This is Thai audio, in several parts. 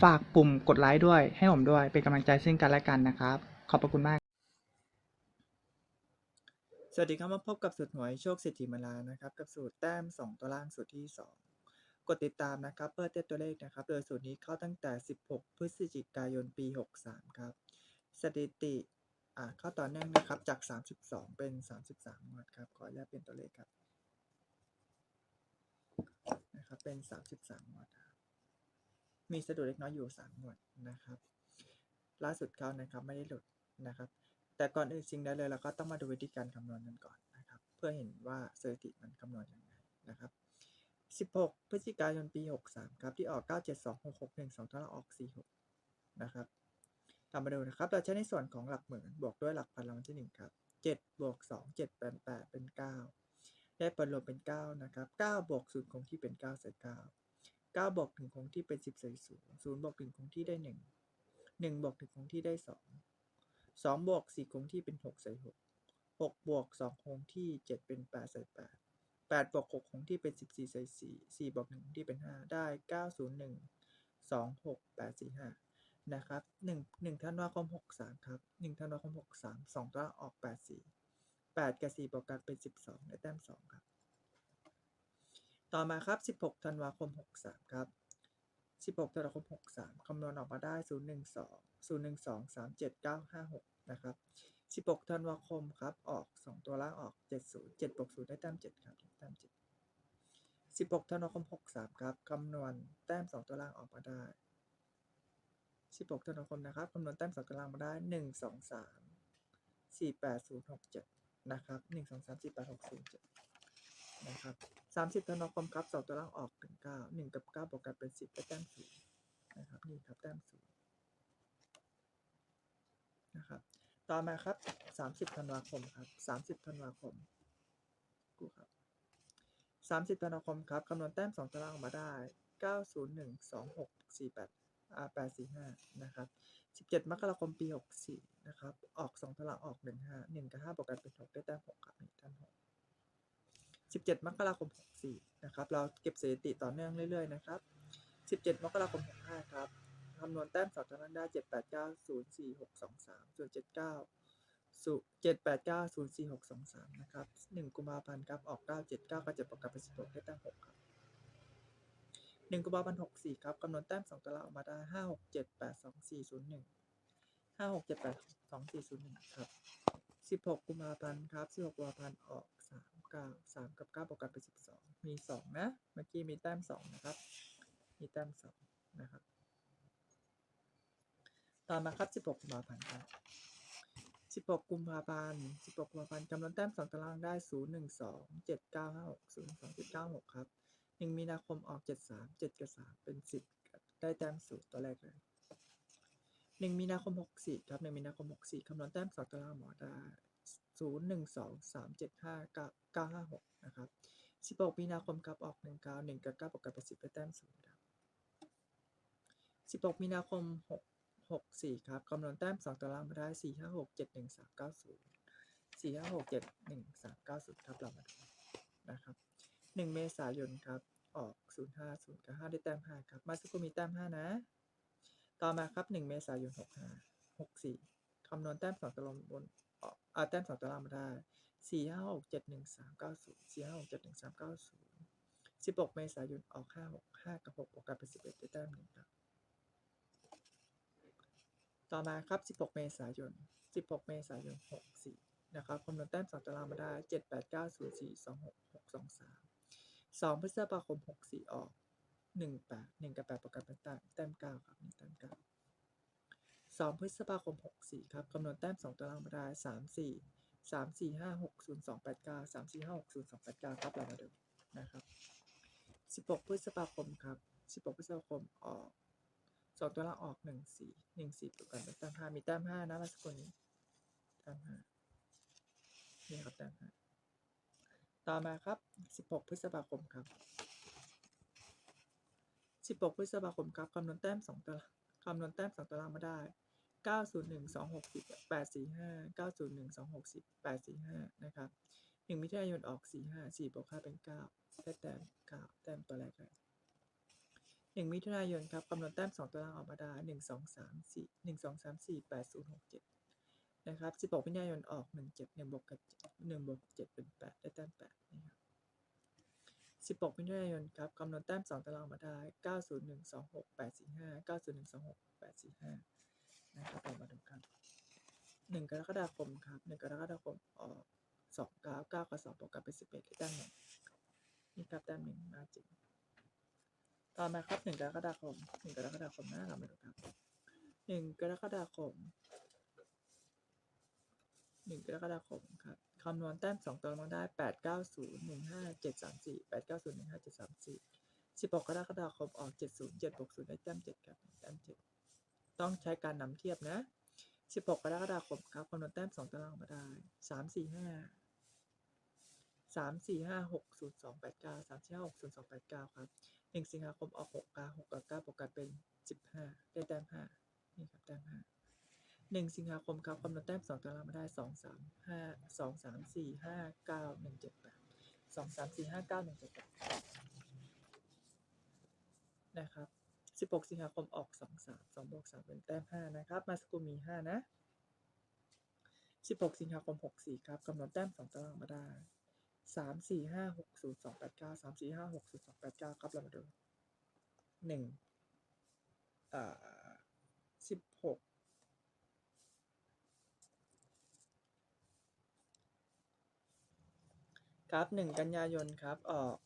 ฝากปุ่มกดไลค์ด้วย ให้ผมด้วย เป็นกำลังใจซึ่งกันและกันนะครับ ขอบพระคุณมาก สวัสดีครับมาพบกับสูตรหวยโชคเศรษฐีมาลานะครับ กับสูตรแต้ม 2 ตัวล่างสูตรที่ 2 กดติดตามนะครับ เพื่อเต้นตัวเลขนะครับ โดยสูตรนี้เข้าตั้งแต่ 16 พฤศจิกายนปี 63 ครับ สถิติอ่าเข้าต่อเนื่องนะครับ จาก 32 เป็น 33งวดครับ ขออนุญาตเป็นตัวเลขครับ นะครับ เป็น 33งวดครับ มีสะดุดเล็กน้อยอยู่3งวดนะครับ ล่าสุดเขานะครับไม่ได้หลุดนะครับ แต่ก่อนอื่นสิ่งใดเลยเราก็ต้องมาดูวิธีการคำนวณกันก่อนนะครับ เพื่อเห็นว่าสถิติมันคำนวณยังไงนะครับ 16 พฤศจิกายนปี 63 ครับที่ออก 972661 2เท่ากับออก 46 นะครับตามมาดูนะครับ เราใช้ในส่วนของหลักหมื่นบวกด้วยหลักพันรางวัลที่ 1 ครับ7บวก2 7 8 8 เป็น 9 ได้ผลรวมเป็น 9 นะครับ9บวก0คงที่เป็น9ใส่9 9บวก1คงที่เป็น 10ใส่0 0บวก1คงที่ได้ 1 1บวก1คงที่ได้2สองบวกสี่คงที่เป็นหกใส่หกหกบวกสองคงที่เจ็ดเป็นแปดใส่แปดแปดบวกหกคงที่เป็นสิบสี่ใส่สี่สี่บวกหนึ่งคงที่เป็นห้าได้เก้าศูนย์หนึ่งสองหกแปดสี่ห้านะครับหนึ่งหนึ่งธันวาคมหกสามครับหนึ่งธันวาคมหกสามสองตัวออกแปดสี่แปดกับสี่บวกกันเป็นสิบสองได้แต้มสองครับ ต่อมาครับสิบหกธันวาคมหกสามครับ 16 ธันวาคม 63 คำนวณออกมาได้ 012 012 37956 นะครับ 16 ธันวาคมครับ ออก 2 ตัวล่างออก 70 7บวก0ได้แต้ม 7 ครับแต้ม 7 16 ธันวาคม 63 ครับ คำนวณแต้ม 2 ตัวล่างออกมาได้ 16 ธันวาคมนะครับ คำนวณแต้ม 2 ตัวล่างมาได้ 1 2 3 4 8 0 6 7 นะครับ 1 2 3 4 8 6 0 7 นะครับสามสิบธันวาคมครับสองตัวล่างออกถึงเก้าหนึ่งกับเก้าบวกกันเป็นสิบได้แต้มศูนย์นะครับนี่ครับแต้มศูนย์นะครับต่อมาครับสามสิบธันวาคมครับสามสิบธันวาคมกูครับสามสิบธันวาคมครับคำนวณแต้มสองตัวล่างออกมาได้เก้าศูนย์หนึ่งสองหกสี่แปดอาแปดสี่ห้านะครับสิบเจ็ดมกราคมปีหกสี่นะครับออกสองตัวล่างออกหนึ่งห้าหนึ่งกับห้าบวกกันเป็นหกได้แต้มหกครับ 17 มกราคม 64 นะครับ เราเก็บสถิติต่อเนื่องเรื่อยๆ นะครับ 17 มกราคม 65 ครับคำนวณแต้มสอบทางด้านได้ 789 04623ส่วน79 789 04623 นะครับ 1 กุมภาพันธ์ครับ ออก 979 ก็จะประกอบเป็น16ได้แต้ม6ครับ1กุมภาพันธ์64 ครับ คำนวณแต้ม2ตัวละออกมาได้ 567824015678240 1ครับ 16กุมภาพันธ์ครับ16กุมภาพันธ์ออก3 9 3กับ9บวกกันเป็น12มี2นะ เมื่อกี้มีแต้ม2นะครับ มีแต้ม2นะครับ ต่อมาครับ16กุมภาพันธ์ครับ16กุมภาพันธ์16กุมภาพันธ์จำนวนแต้ม2ตารางได้0 1 2 7 9 5 6 0 2 7 9 6ครับ1มีนาคมออก7 3 7กับ3เป็น10ครับได้แต้ม0ตัวแรกเลย หนึ่งมีนาคมหกสี่ครับหนึ่งมีนาคมหกสี่คำนวณแต้มสองตารางหมอได้ศูนย์หนึ่งสองสามเจ็ดห้าเก้าเก้าห้าหกนะครับสิบหกมีนาคมครับออกหนึ่งเก้าหนึ่งกับเก้าบวกกับเป็นสิบได้แต้มศูนย์ครับสิบหกมีนาคมหกหกสี่ครับคำนวณแต้มสองตารางมาได้สี่ห้าหกเจ็ดหนึ่งสามเก้าศูนย์สี่ห้าหกเจ็ดหนึ่งสามเก้าศูนย์ครับเรามาดูนะครับหนึ่งเมษายนครับออกศูนย์ห้าศูนย์กับห้าได้แต้มห้าครับมาสกุมีแต้มห้านะ ต่อมาครับ1เมษายน65 64คำนวณแต้ม2ตารางบนออกอ่าแต้ม2ตารางมาได้4 5 6 7 1 3 9 0 4 5 6 7 1 3 9 0 16เมษายนออก5 6 5กับ6บวกกันเป็น11ได้แต้มหนึ่งครับต่อมาครับ 16 เมษายน 16 เมษายน 64 นะครับคำนวณแต้มสองตารางมาได้เจ็ดแปดเก้าศูนย์สี่สองหกหกสองสามสองพฤษภาคมหกสี่ออก หนึ่งแปดหนึ่งกับแปดประกันเป็นแต้มแต้มเก้าครับนี่แต้มเก้าสองพฤษภาคมหกสี่ครับคำนวณแต้มสองตารางมาได้สามสี่สามสี่ห้าหกศูนย์สองแปดเก้าสามสี่ห้าหกศูนย์สองแปดเก้าครับเรามาดูนะครับสิบหกพฤษภาคมครับสิบหกพฤษภาคมออกสองตัวล่างออกหนึ่งสี่หนึ่งสี่ประกันเป็นแต้มห้ามีแต้มห้านะมาสกคนนี้แต้มห้านี่ครับแต้มห้าต่อมาครับ16พฤษภาคมครับ 16 พฤษภาคมครับคำนวณแต้ม2ตารางคำนวณแต้ม2ตารางมาได้ 901 260 845 901 260 845 นะครับ1มิถุนายนออก 45 4บวก5เป็น 9 ได้แต้ม 9 แต้มตัวแรกเลย1มิถุนายนครับคำนวณแต้ม 2ตารางออกมาได้ 1 2 3 4 1 2 3 4 8 0 6 7 นะครับ 16มิถุนายนออก 1 7 1บวกกับ1บวก7เป็น 8 ได้แต้ม8นี่ครับ 16มิถุนายนครับคำนวณแต้ม 2 ตารางมาได้ 901 26 845 901 26 845นะครับเรามาดูกัน 1 กรกฎาคมครับ 1 กรกฎาคมออก2 9 9กับ2บวกกันเป็น11ได้แต้มหนึ่งนี่ครับแต้มหนึ่งมาจริงต่อมาครับ 1 กรกฎาคม 1 กรกฎาคมนะเรามาดูครับ 1 กรกฎาคม หนึ่งกรกฎาคมครับคำนวณแต้มสองตัวมาได้แปดเก้าศูนย์หนึ่งห้าเจ็ดสามสี่แปดเก้าศูนย์หนึ่งห้าเจ็ดสามสี่สิบหกกรกฎาคมออกเจ็ดศูนย์เจ็ดบวกศูนย์ได้แต้มเจ็ดครับแต้มเจ็ดต้องใช้การนำเทียบนะสิบหกกรกฎาคมครับคำนวณแต้มสองตารางมาได้สามสี่ห้าสามสี่ห้าหกศูนย์สองแปดเก้าสามสี่ห้าหกศูนย์สองแปดเก้าครับหนึ่งสิงหาคมออกหกก้าหกกับเก้าบวกกันเป็นสิบห้าได้แต้มห้านี่ครับแต้มห้า หนึ่งสิงหาคมครับคำนวณแต้มสองตารางมาได้สองสามห้าสองสามสี่ห้าเก้าหนึ่งเจ็ดแปดสองสามสี่ห้าเก้าหนึ่งเจ็ดแปดนะครับสิบหกสิงหาคมออกสองสามสองบวกสามเป็นแต้มห้านะครับ มาสกุลมีห้านะสิบหกสิงหาคมหกสี่ครับคำนวณแต้มสองตารางมาได้สามสี่ห้าหกศูนย์สองแปดเก้าสามสี่ห้าหกศูนย์สองแปดเก้าครับเรามาดูหนึ่งอ่าสิบหก ครับหนึ่งกันยายนครับ ออก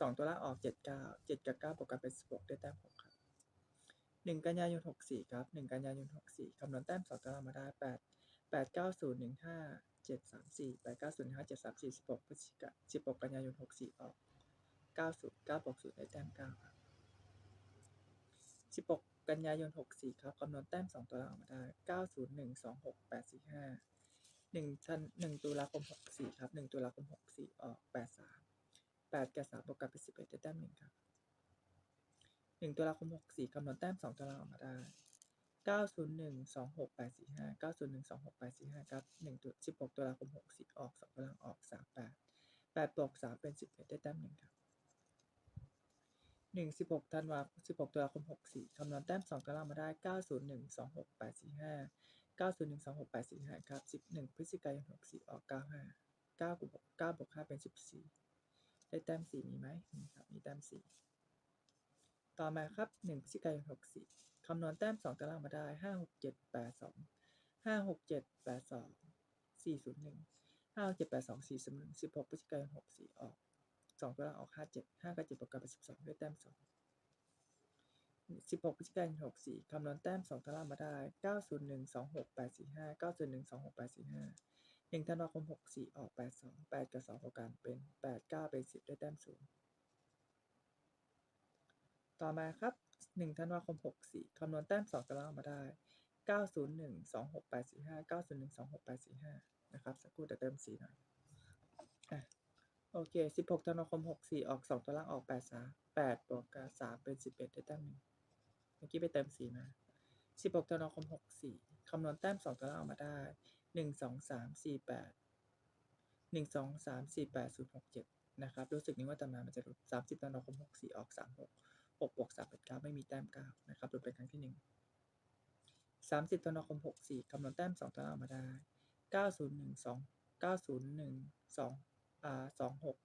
สองตัวล่างออกเจ็ดเก้าเจ็ดกับเก้าบวกกันเป็นสิบหกได้แต้มหกครับหนึ่งกันยายนหกสี่ครับหนึ่งกันยายนหกสี่คำนวณแต้มสองตัวล่างมาได้แปดแปดเก้าศูนย์หนึ่งห้าเจ็ดสามสี่แปดเก้าศูนย์ห้าเจ็ดสามสี่สิบหกพฤศจิกาสิบหกกันยายนหกสี่ออกเก้าศูนย์เก้าบวกศูนย์ได้แต้มเก้าครับสิบหกกันยายนหกสี่ครับคำนวณแต้มสองตัวล่างออกมาได้เก้าศูนย์หนึ่งสองหกแปดสี่ห้า หนึ่งธันหนึ่งตุลาคมหกสี่ครับหนึ่งตุลาคมหกสี่ออกแปดสามแปดกับสามบวกกันเป็นสิบเอ็ดได้แต้มหนึ่งครับหนึ่งตุลาคมหกสี่คำนวณแต้มสองตารางออกมาได้เก้าศูนย์หนึ่งสองหกแปดสี่ห้าเก้าศูนย์หนึ่งสองหกแปดสี่ห้าครับหนึ่งตุสิบหกตุลาคมหกสี่ออกสองตารางออกสามแปดแปดบวกสามเป็นสิบเอ็ดได้แต้มหนึ่งครับหนึ่งสิบหกธันวาสิบหกตุลาคมหกสี่คำนวณแต้มสองตารางมาได้เก้าศูนย์หนึ่งสองหกแปดสี่ห้า เก้าศูนย์หนึ่งสองหกแปดสี่ห้าครับสิบหนึ่งพฤศจิกายนหกสี่ออกเก้าห้าเก้าบวกเก้าบวกห้าเป็นสิบสี่ได้แต้มสี่มีไหมมีครับ มีแต้มสี่ต่อมาครับหนึ่งพฤศจิกายนหกสี่คำนวณแต้มสองตารางมาได้ห้าหกเจ็ดแปดสองห้าหกเจ็ดแปดสองสี่ศูนย์หนึ่งห้าหกเจ็ดแปดสองสี่ศูนย์หนึ่งสิบหกพฤศจิกายนหกสี่ออกสองตารางออกห้าเจ็ดห้ากับเจ็ดบวกกันเป็นสิบสองได้แต้มส องสิบหกพฤศจิกายนหกสี่คำนวณแต้มสองตารางมาได้เก้าศูนย์หนึ่งสองหกแปดสี่ห้าเก้าศูนย์หนึ่งสองหกแปดสี่ห้าหนึ่งธันวาคมหกสี่ออกแปดสองแปดกับสองบวกกันเป็นแปดเก้าเป็นสิบได้แต้มศูนย์ต่อมาครับหนึ่งธันวาคมหกสี่คำนวณแต้มสองตารางมาได้เก้าศูนย์หนึ่งสองหกแปดสี่ห้าเก้าศูนย์หนึ่งสองหกแปดสี่ห้านะครับ สักครู่แต่เติมสีหน่อยอะโอเคสิบหกธันวาคมหกสี่ออกสองตารางออกแปดสามแปดบวกกับสามเป็นสิบเอ็ดได้แต้มหนึ่ง มื่อกี้ไปเติมสีมา16ธันวาคม64คำนวณแต้ม2ตารางออกมาได้1 2 3 4 8 1 2 3 4 8 0 6 7นะครับ รู้สึกนี้ว่าตำนานมันจะหลุด30ธันวาคม64ออก36 6บวก3เป็น9ไม่มีแต้ม9นะครับหลุดเป็นครั้งที่1 30ธันวาคม64คำนวณแต้ม2ตารางออกมาได้901 2 901 2อ่า26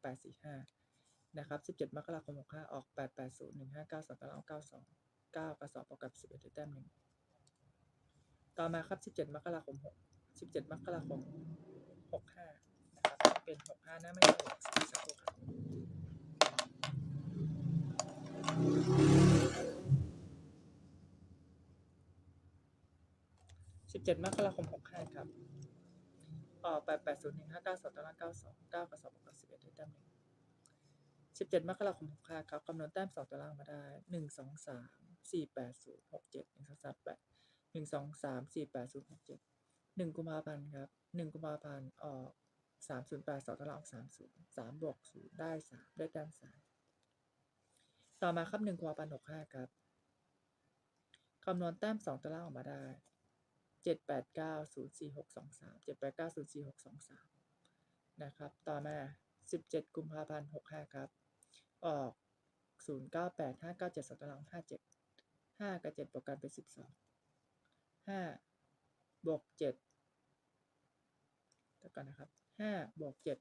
845นะครับ 17 มกราคม 65 ออก 880 159 2ตารางออก92 9กระสอบประกับ 11ด้แต้มหนึ่งต่อมาครับ 17 มกราคม 6 17 มกราคมหกห้านะครับ เป็นหกห้านะไม่ใช่หกสี่สักครู่ครับสิบเจ็ดมกราคมหกห้าครับออกแปดแปดศูนย์หนึ่งห้าเก้าสองตารางเก้าสองเก้ากับสองบวกกับสิบเอ็ดด้แต้มหนึ่งสิบเจ็ดมกราคมหกห้าครับคำนวณแต้มสองตารางมาได้หนึ่งสองสาม สี่แปดศูนย์หกเจ็ดหนึ่งสองสามแปดหนึ่งสองสามสี่แปดศูนย์หกเจ็ดหนึ่งกุมภาพันธ์ครับหนึ่งกุมภาพันธ์ออกสามศูนย์แปดสองตารางออกสามศูนย์สามบวกศูนย์ได้สามได้แต้มสามต่อมาครับหนึ่งกุมภาพันธ์หกห้าครับคำนวณแต้มสองตารางออกมาได้เจ็ดแปดเก้าศูนย์สี่หกสองสามเจ็ดแปดเก้าศูนย์สี่หกสองสามนะครับ ต่อมาสิบเจ็ดกุมภาพันธ์หกห้าครับ ออกศูนย์เก้าแปดห้าเก้าเจ็ดสองตารางห้าเจ็ด ห้ากับเจ็ดบวกกันเป็นสิบสองห้าบวกเจ็ดเดี๋ยวก่อนนะครับห้าบวกเจ็ด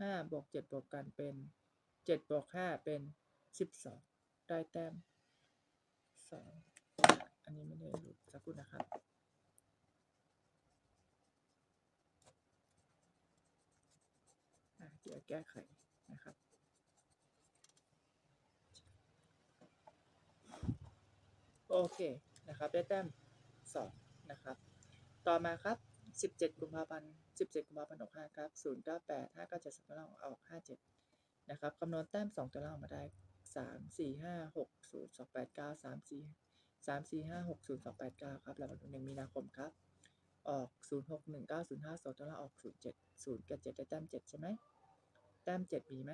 ห้าบวกเจ็ดบวกกันเป็นเจ็ดบวกห้าเป็นสิบสองได้แต้มสองอันนี้ไม่ได้รู้สักครู่นะครับอะเดี๋ยวแก้ไขนะครับ โอเคนะครับได้แต้มสองนะครับ ต่อมาครับสิบเจ็ดกุมภาพันธ์สิบเจ็ดกุมภาพันธ์หกห้าครับศูนย์เก้าแปดห้าเก้าเจ็ดสองตัวล่างออกห้าเจ็ดนะครับคำนวณแต้มสองตัวล่างมาได้สามสี่ห้าหกศูนย์สองแปดเก้าสามสี่สามสี่ห้าหกศูนย์สองแปดเก้าครับแล้วมาดูหนึ่งมีนาคมครับ ออกศูนย์หกหนึ่งเก้าศูนย์ห้าสองตัวล่างออกศูนย์เจ็ดศูนย์กับเจ็ดได้แต้มเจ็ดใช่ไหมแต้มเจ็ดมีไหม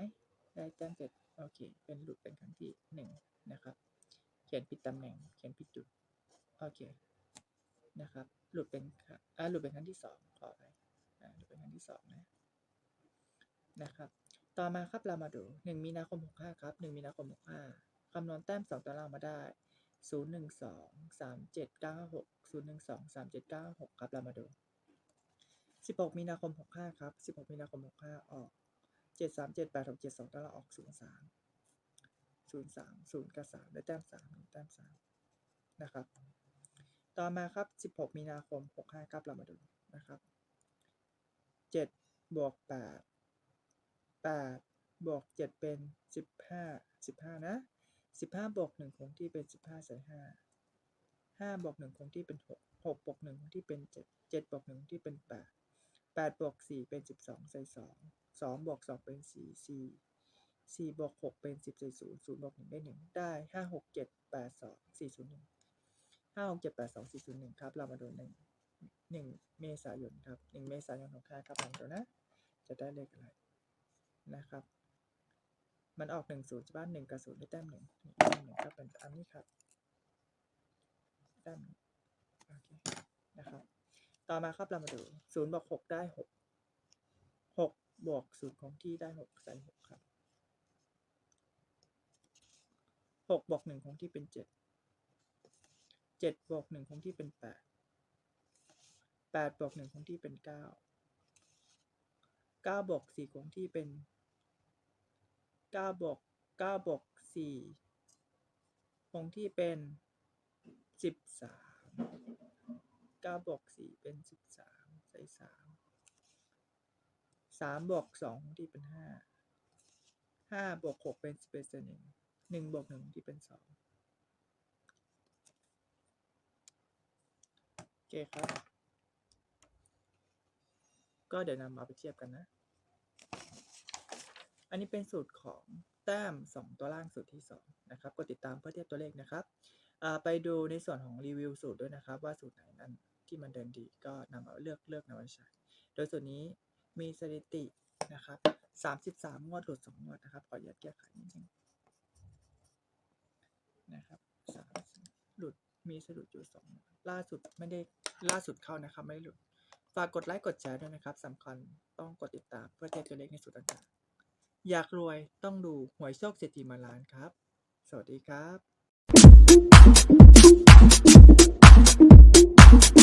ได้แต้มเจ็ดโอเค เป็นหลุดเป็นครั้งที่หนึ่งนะครับ ขียนผิดตำแหน่ง เขียนผิดจุด โอเค นะครับ หลุดเป็นอ่าหลุดเป็นครั้งที่สองขอไปอ่าหลุดเป็นครั้งที่สองนะ นะครับ ต่อมาครับเรามาดูหนึ่งมีนาคมหกห้าครับหนึ่งมีนาคมหกห้าคำนวณแต้มสองตารางมาได้ศูนย์หนึ่งสองสามเจ็ดเก้าหกศูนย์หนึ่งสองสามเจ็ดเก้าหกครับ เรามาดูสิบหกมีนาคมหกห้าครับสิบหกมีนาคมหกห้าออกเจ็ดสามเจ็ดแปดหกเจ็ดสองตารางออกศูนย์สาม ศูนย์สามศูนย์กับสามได้แต้มสามแต้มสามนะครับ ต่อมาครับสิบหกมีนาคมหกห้าครับเรามาดูนะครับเจ็ดบวกแปดแปดบวกเจ็ดเป็นสิบห้าสิบห้านะสิบห้าบวกหนึ่งคงที่เป็นสิบห้าใส่ห้าห้าบวกหนึ่งคงที่เป็นหกหกบวกหนึ่งคงที่เป็นเจ็ดเจ็ดบวกหนึ่งคงที่เป็นแปดแปดบวกสี่เป็นสิบสองใส่สองสองบวกสองเป็นสี่สี่ สี่บวกหกเป็นสิบใส่ศูนย์ศูนย์บวกหนึ่งได้หนึ่งได้ห้าหกเจ็ดแปดสองสี่ศูนย์หนึ่งห้าหกเจ็ดแปดสองสี่ศูนย์หนึ่งครับ เรามาดูหนึ่งหนึ่งเมษายนครับหนึ่งเมษายนหกห้าครับลองดูนะ จะได้เลขอะไรนะครับ มันออกหนึ่งศูนย์ใช่ป่ะหนึ่งกับศูนย์ได้แต้มหนึ่งแต้มหนึ่งก็เป็นอันนี้ครับแต้มหนึ่งโอเคนะครับ ต่อมาครับเรามาดูศูนย์บวกหกได้หกหกบวกศูนย์ของที่ได้หกใส่หกครับ หกบวกหนึ่งของที่เป็นเจ็ดเจ็ดบวกหนึ่งของที่เป็นแปดแปดบวกหนึ่งของที่เป็นเก้าเก้าบวกสี่ของที่เป็นเก้าบวกเก้าบวกสี่คงที่เป็นสิบสามเก้าบวกสี่เป็นสิบสามใส่สามสามบวกสองคงที่เป็นห้าห้าบวกหกเป็นสิบเอ็ดส่วนหนึ่ง หนึ่งบวกหนึ่งที่เป็นสองโอเคครับ ก็เดี๋ยวนำเอาไปเทียบกันนะ อันนี้เป็นสูตรของแต้ม 2 ตัวล่างสูตรที่ 2 นะครับ กดติดตามเพื่อเทียบตัวเลขนะครับ ไปดูในส่วนของรีวิวสูตรด้วยนะครับ ว่าสูตรไหนนั้นที่มันเดินดีก็นำเอาเลือกเลือกนำมาใช้โดยส่วนนี้มีสถิตินะครับ 33 งวดหลุด2งวดนะครับ ขออนุญาตแก้ไขนิดนึงนะครับ30หลุดมี สะดุดอยู่สองล่าสุดไม่ได้ล่าสุดเข้านะครับไม่ได้หลุดฝากกดไลค์กดแชร์ด้วยนะครับสำคัญต้องกดติดตามเพื่อเทียบตัวเลขในสุดต่างๆอยากรวยต้องดูหวยโชคเศรษฐีมาล้านครับ สวัสดีครับ